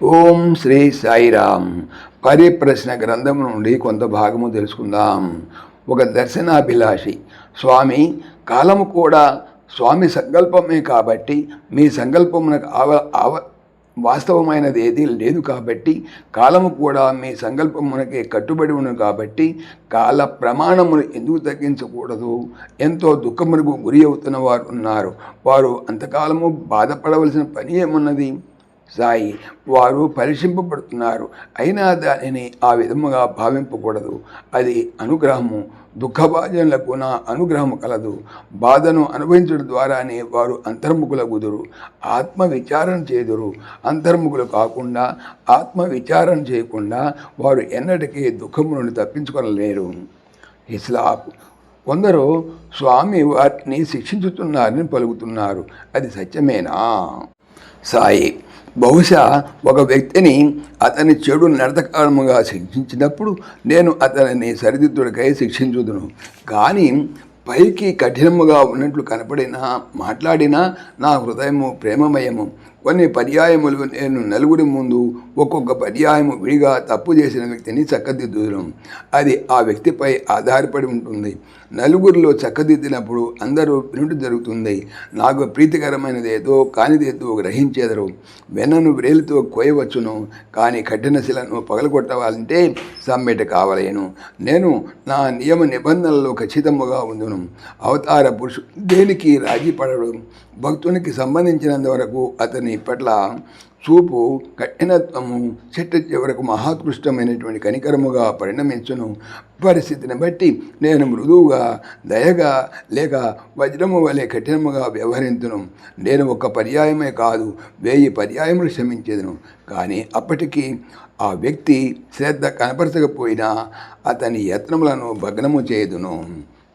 ఓం శ్రీ సాయిరామ్. పరిప్రశ్న గ్రంథం నుండి కొంత భాగము తెలుసుకుందాం. ఒక దర్శనాభిలాషి స్వామి కాలము కూడా స్వామి సంకల్పమే కాబట్టి మీ సంకల్పమునకు ఆవ ఆవ వాస్తవమైనది ఏది లేదు కాబట్టి కాలము కూడా మీ సంకల్పమునకే కట్టుబడి ఉన్నది కాబట్టి కాల ప్రమాణమును ఎందుకు తగ్గించకూడదు? ఎంతో దుఃఖమునకు గురి అవుతున్న వారు ఉన్నారు. వారు అంతకాలము బాధపడవలసిన పని ఏమున్నది? సాయి వారు పరిశింపబడుతున్నారు. అయినా దానిని ఆ విధముగా భావింపకూడదు. అది అనుగ్రహము. దుఃఖభాజనులకు నా అనుగ్రహము కలదు. బాధను అనుభవించడం ద్వారానే వారు అంతర్ముఖులగుదురు. ఆత్మ విచారణ చేదురు. అంతర్ముఖులు కాకుండా ఆత్మ విచారణ చేయకుండా వారు ఎన్నటికీ దుఃఖము నుండి తప్పించుకొనలేరు. ఇస్లాం కొందరు స్వామి వారిని శిక్షించుతున్నారని పలుకుతున్నారు. అది సత్యమేనా? సాయి. బహుశా ఒక వ్యక్తిని అతని చెడు నడతకాలముగా శిక్షించినప్పుడు నేను అతనిని సరిదిద్దుడికై శిక్షించుదును. కానీ పైకి కఠినముగా ఉన్నట్లు కనపడినా మాట్లాడినా నా హృదయము ప్రేమమయము. కొన్ని పర్యాయములు నేను నలుగురి ముందు ఒక్కొక్క పర్యాయము విడిగా తప్పు చేసిన వ్యక్తిని చక్కదిద్దును అది ఆ వ్యక్తిపై ఆధారపడి ఉంటుంది. నలుగురిలో చక్కదిద్దినప్పుడు అందరూ వినుట జరుగుతుంది. నాకు ప్రీతికరమైనది ఏదో కానిదేదో గ్రహించేదరు. వెన్నను వ్రేలితో కోయవచ్చును కానీ కఠిన శిలను పగలగొట్టవాలంటే సమ్మెట కావలేను. నేను నా నియమ నిబంధనలలో ఖచ్చితముగా ఉందును. అవతార పురుషుడు. దేనికి రాజీ పడడం? భక్తునికి సంబంధించినంత వరకు అతని పట్ల చూపు కఠినత్వము చెట్టు చివరకు మహాత్కృష్టమైనటువంటి కనికరముగా పరిణమించును. పరిస్థితిని బట్టి నేను మృదువుగా దయగా లేక వజ్రము వలె కఠినముగా వ్యవహరించును నేను ఒక పర్యాయమే కాదు వేయి పర్యాయములు క్షమించేదను. కానీ అప్పటికీ ఆ వ్యక్తి శ్రద్ధ కనపరచకపోయినా అతని యత్నములను భగ్నము చేయుదును.